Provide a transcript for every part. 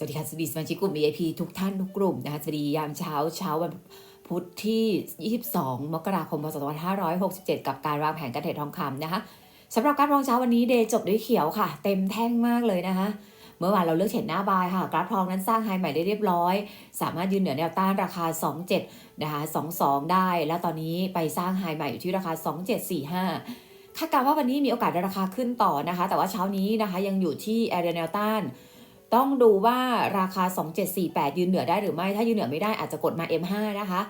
สวัสดีค่ะสวัสดีสมาชิกกลุ่ม VIP ทุกท่านทุกกลุ่มนะคะสวัสดียามเช้าเช้าวันพุธที่ 22 มกราคมพศ2567 กับการวางแผนการเทรดทองคำนะคะสำหรับการรองเช้าวันนี้เดย์จบด้วยเขียวค่ะ เต็มแท่งมากเลยนะคะเมื่อวานเราเลือกเห็นหน้าบายค่ะ กราฟทองนั้นสร้างไฮใหม่ได้เรียบร้อย สามารถยืนเหนือแนวต้านราคา 27 นะคะ 22 ได้ แล้วตอนนี้ไปสร้างไฮใหม่อยู่ที่ราคา 2745คาดการณ์ว่าวันนี้มีโอกาสราคาขึ้นต่อนะคะ แต่ว่าเช้านี้นะคะยังอยู่ที่แอเรียแนวต้าน ต้องดูว่าราคา 2748 ยืนเหนือได้หรือไม่ ถ้ายืนเหนือไม่ได้อาจจะกดมา M5 นะคะ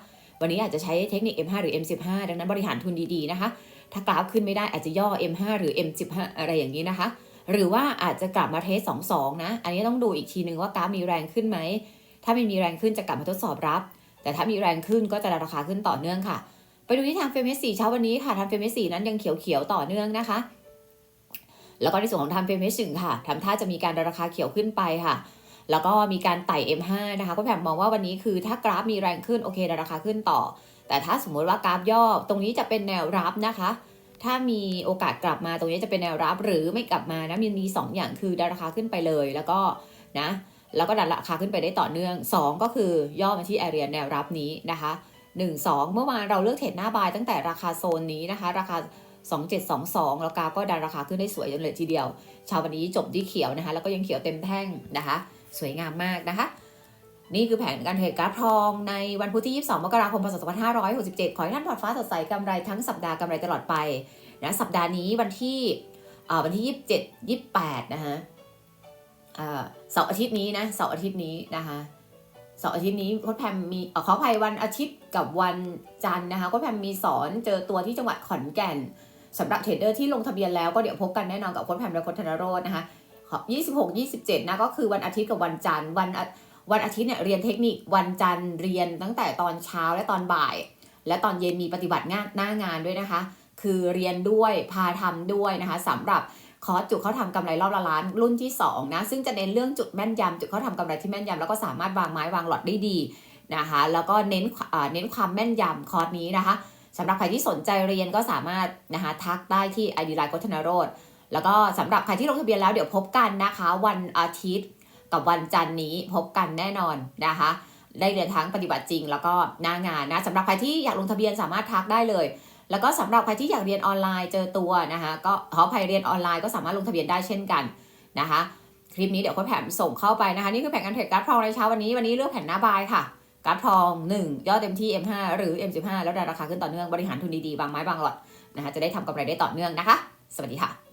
วันนี้อาจจะใช้เทคนิค M5 หรือ M15 ดังนั้นบริหารทุนดีๆนะคะ ถ้ากราฟขึ้นไม่ได้อาจจะย่อ M5 หรือ M15 อะไรอย่างนี้นะคะ หรือว่าอาจจะกลับมาเทส22 นะ อันนี้ต้องดูอีกทีนึงว่ากราฟมีแรงขึ้นไหม ถ้าไม่มีแรงขึ้นจะกลับมาทดสอบรับ แต่ถ้ามีแรงขึ้นก็จะราคาขึ้นต่อเนื่องค่ะ ไปดูที่ทางเฟมเมส4เช้าวันนี้ค่ะทางเฟมเมส4นั้นยังเขียวๆต่อเนื่องนะคะ แล้วก็ในส่วนของทางเฟมเมส1ค่ะทำท่าจะมีการราคาเขียวขึ้นไปค่ะ แล้วก็มีการไต่ M5 นะคะ ก็แผมมองว่าวันนี้คือถ้ากราฟมีแรงขึ้นโอเคราคาขึ้นต่อ แต่ถ้าสมมติว่ากราฟย่อตรงนี้จะเป็นแนวรับนะคะ ถ้ามีโอกาสกลับมาตรงนี้จะเป็นแนวรับหรือไม่กลับมานะมีมีสองอย่างคือดันราคาขึ้นไปเลยแล้วก็นะแล้วก็ดันราคาขึ้นไปได้ต่อเนื่อง 2 ก็คือย่อมาที่แอเรียแนวรับนี้นะคะ1 2 เมื่อวานเราเลือกเทรดหน้าบายตั้งแต่ราคาโซนนี้นะคะ ราคา 2722 แล้วกาก็ดันราคาขึ้นได้สวยจนเลยทีเดียว ชาววันนี้จบที่เขียวนะคะ แล้วก็ยังเขียวเต็มแท่งนะคะ สวยงามมากนะคะ นี่คือแผนการเทรดกราฟทองในวันพุธที่ 22 มกราคม พศ 2567 ขอให้ท่านพอร์ตฟ้าสดใสกำไรทั้งสัปดาห์กำไรตลอดไปนะสัปดาห์นี้วันที่อ่าวันที่ 27 28 นะคะอ่าเสาร์อาทิตย์นี้นะเสาร์อาทิตย์นี้นะคะเสาร์อาทิตย์นี้โค้ชแพมมีขออภัยวันอาทิตย์กับวันจันทร์นะคะโค้ชแพมมีสอนเจอตัวที่จังหวัดขอนแก่น สำหรับเทรดเดอร์ที่ลงทะเบียนแล้วก็เดี๋ยวพบกันแน่นอนกับโค้ชแพมและโค้ชธนโรจน์นะคะ26 27นะก็คือวันอาทิตย์กับวันจันทร์วันอาวันอาทิตย์เนี่ยเรียนเทคนิควันจันทร์เรียนตั้งแต่ตอนเช้าและตอนบ่าย และตอนเย็นมีปฏิบัติงานหน้างานด้วยนะคะ คือเรียนด้วยพาทำด้วยนะคะสำหรับคอร์สจุดเขาทำกำไรรอบละล้านรุ่นที่2นะซึ่งจะเน้นเรื่องจุดแม่นยำจุดเขาทำกำไรที่แม่นยำแล้วก็สามารถวางไม้วางหลอดได้ดีนะคะ แล้วก็เน้นเน้นความแม่นยำคอร์สนี้นะคะ สำหรับใครที่สนใจเรียนก็สามารถนะคะทักได้ที่ ID ไลน์กธนโรธแล้วก็สำหรับใครที่ลงทะเบียนแล้วเดี๋ยวพบกันนะคะ วันอาทิตย์กับวันจันทร์นี้พบกันแน่นอนนะคะ ได้เรียนทั้งปฏิบัติจริง แล้วก็หน้างานนะสำหรับใครที่อยากลงทะเบียนสามารถทักได้เลย แล้วก็สำหรับใครที่อยากเรียนออนไลน์เจอตัวนะคะก็ขอภัยเรียนออนไลน์ก็สามารถลงทะเบียนได้เช่นกันนะคะ คลิปนี้เดี๋ยวค่อยแผนส่งเข้าไปนะคะ นี่คือแผนการเทรดกราฟทองในเช้าวันนี้วันนี้เลือกแผนหน้าบายค่ะ กรารทอง 1 ย่อเต็มที่ M5 หรือ M15 แล้วดันราคาขึ้นต่อเนื่องบริหารทุนดีๆบางไม้บางหลอดนะคะจะได้ทำกำไรได้ต่อเนื่องนะคะ สวัสดีค่ะ